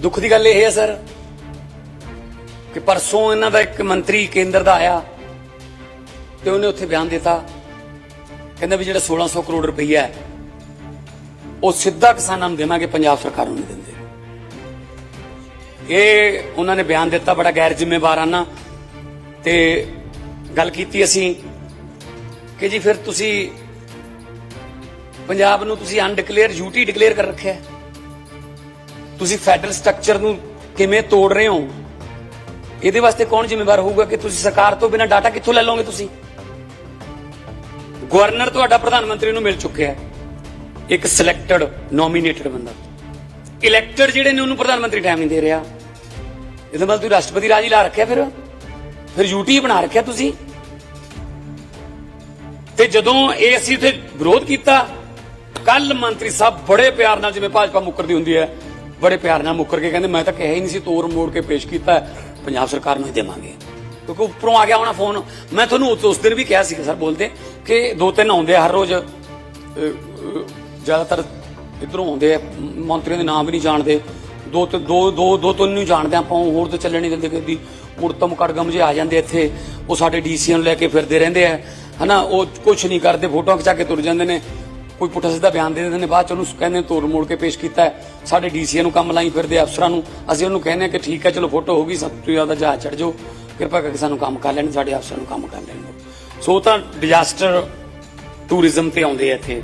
ਦੁੱਖ ਦੀ ਗੱਲ ਇਹ ਹੈ, ਸਰ, ਕਿ ਪਰਸੋਂ ਇਹਨਾਂ ਦਾ ਇੱਕ ਮੰਤਰੀ ਕੇਂਦਰ ਦਾ ਆਇਆ ਤੇ ਉਹਨੇ ਉੱਥੇ ਬਿਆਨ ਦਿੱਤਾ। ਕਹਿੰਦਾ ਵੀ ਜਿਹੜਾ 1600 ਕਰੋੜ ਰੁਪਈਆ ਹੈ, ਉਹ ਸਿੱਧਾ ਕਿਸਾਨਾਂ ਨੂੰ ਦੇਵਾਂਗੇ, ਪੰਜਾਬ ਸਰਕਾਰ ਨੂੰ ਨਹੀਂ ਦਿੰਦੇ। ਇਹ ਉਹਨਾਂ ਨੇ ਬਿਆਨ ਦਿੱਤਾ, ਬੜਾ ਗੈਰ ਜ਼ਿੰਮੇਵਾਰਾਨਾ ਤੇ ਗੱਲ ਕੀਤੀ ਅਸੀਂ ਕਿ ਜੀ ਫਿਰ ਤੁਸੀਂ ਪੰਜਾਬ ਨੂੰ ਤੁਸੀਂ ਅਨਡਿਕਲੇਅਰ, ਯੂਟੀ ਡਿਕਲੇਅਰ ਕਰ ਰੱਖਿਆ ਤੁਸੀਂ ਫੈਡਰਲ ਸਟਰਕਚਰ ਨੂੰ ਕਿਵੇਂ ਤੋੜ ਰਹੇ ਹੋ? ਇਹਦੇ ਵਾਸਤੇ ਕੌਣ ਜ਼ਿੰਮੇਵਾਰ ਹੋਊਗਾ ਕਿ ਤੁਸੀਂ ਸਰਕਾਰ ਤੋਂ ਬਿਨਾਂ ਡਾਟਾ ਕਿੱਥੋਂ ਲੈ ਲਓਗੇ ਤੁਸੀਂ? ਗਵਰਨਰ ਤੁਹਾਡਾ ਪ੍ਰਧਾਨ ਮੰਤਰੀ ਨੂੰ ਮਿਲ ਚੁੱਕਿਆ ਹੈ। ਇੱਕ ਸਿਲੈਕਟਡ ਨੋਮੀਨੇਟਡ ਬੰਦਾ। ਇਲੈਕਟਡ ਜਿਹੜੇ ਨੇ, ਉਹਨੂੰ ਪ੍ਰਧਾਨ ਮੰਤਰੀ ਟਾਈਮ ਨਹੀਂ ਦੇ ਰਿਹਾ। ਇਹਦਾ ਮਤਲਬ ਤੁਸੀਂ ਰਾਸ਼ਟਰਪਤੀ ਰਾਜ ਹੀ ਲਾ ਰੱਖਿਆ ਫਿਰ। ਫਿਰ ਯੂਟੀ ਬਣਾ ਰੱਖਿਆ ਤੁਸੀਂ। ਤੇ ਜਦੋਂ ਇਹ ਅਸੀਂ ਉੱਥੇ ਵਿਰੋਧ ਕੀਤਾ ਕੱਲ ਮੰਤਰੀ ਸਾਹਿਬ ਬੜੇ ਪਿਆਰ ਨਾਲ ਜਿਵੇਂ ਭਾਜਪਾ ਮੁੱਕਰਦੀ ਹੁੰਦੀ ਹੈ ਬੜੇ ਪਿਆਰ ਨਾਲ ਮੁੱਕਰ ਕੇ ਕਹਿੰਦੇ ਮੈਂ ਤਾਂ ਕਿਹਾ ਹੀ ਨਹੀਂ ਸੀ ਤੋੜ ਮੋੜ ਕੇ ਪੇਸ਼ ਕੀਤਾ ਪੰਜਾਬ ਸਰਕਾਰ ਨੂੰ ਹੀ ਦੇਵਾਂਗੇ। ਕਿਉਂਕਿ ਉੱਪਰੋਂ ਆ ਗਿਆ ਹੋਣਾ ਫੋਨ। ਮੈਂ ਤੁਹਾਨੂੰ ਉਸ- ਦਿਨ ਵੀ ਕਿਹਾ ਸੀ ਸਰ ਬੋਲਦੇ ਕਿ ਦੋ ਤਿੰਨ ਆਉਂਦੇ ਆ ਹਰ ਰੋਜ਼। ਜ਼ਿਆਦਾਤਰ ਇਧਰੋਂ ਆਉਂਦੇ ਆ ਮੰਤਰੀਆਂ ਦੇ ਨਾਮ ਵੀ ਨਹੀਂ ਜਾਣਦੇ। ਦੋ ਤੇ ਦੋ ਦੋ ਦੋ ਤਿੰਨ ਨੂੰ ਜਾਣਦੇ ਆ, ਆਪਾਂ ਹੋਰ ਤਾਂ ਚੱਲਣ ਨਹੀਂ ਦਿੰਦੇ ਕਦੀ। ਉੜਤਮ ਕੜਗਮ ਜੇ ਆ ਜਾਂਦੇ ਇੱਥੇ। ਉਹ ਸਾਡੇ ਡੀਸੀਆਂ ਨੂੰ ਲੈ ਕੇ ਫਿਰਦੇ ਰਹਿੰਦੇ ਆ। ਹਨਾ ਉਹ ਕੁਝ ਨਹੀਂ ਕਰਦੇ ਫੋਟੋਆਂ ਖਿਚਾ ਕੇ ਤੁਰ ਜਾਂਦੇ ਨੇ। ਕੋਈ ਪੁੱਠਾ ਸਿੱਧਾ ਬਿਆਨ ਦੇ ਦਿੰਦੇ ਨੇ, ਬਾਅਦ ਚ ਉਹਨੂੰ ਕਹਿੰਦੇ ਤੋੜ ਮੋੜ ਕੇ ਪੇਸ਼ ਕੀਤਾ ਹੈ। ਸਾਡੇ ਡੀਸੀਆਂ ਨੂੰ ਕੰਮ ਲਾਈ ਫਿਰਦੇ ਅਫਸਰਾਂ ਨੂੰ। ਅਸੀਂ ਉਹਨੂੰ ਕਹਿੰਦੇ ਆ ਕਿ ਠੀਕ ਹੈ, ਚਲੋ ਫੋਟੋ ਹੋ ਗਈ, ਸਭ ਤੋਂ ਜ਼ਿਆਦਾ ਜਹਾਜ਼ ਚੜ ਜਾਓ। ਕਿਰਪਾ ਕਰਕੇ ਸਾਨੂੰ ਕੰਮ ਕਰ ਲੈਣ, ਸਾਡੇ ਅਫਸਰਾਂ ਨੂੰ ਕੰਮ ਕਰ ਲੈਣ ਸੋ ਉਹ ਤਾਂ ਡਿਜ਼ਾਸਟਰ ਟੂਰਿਜ਼ਮ ਤੇ ਆਉਂਦੇ ਆ ਇੱਥੇ।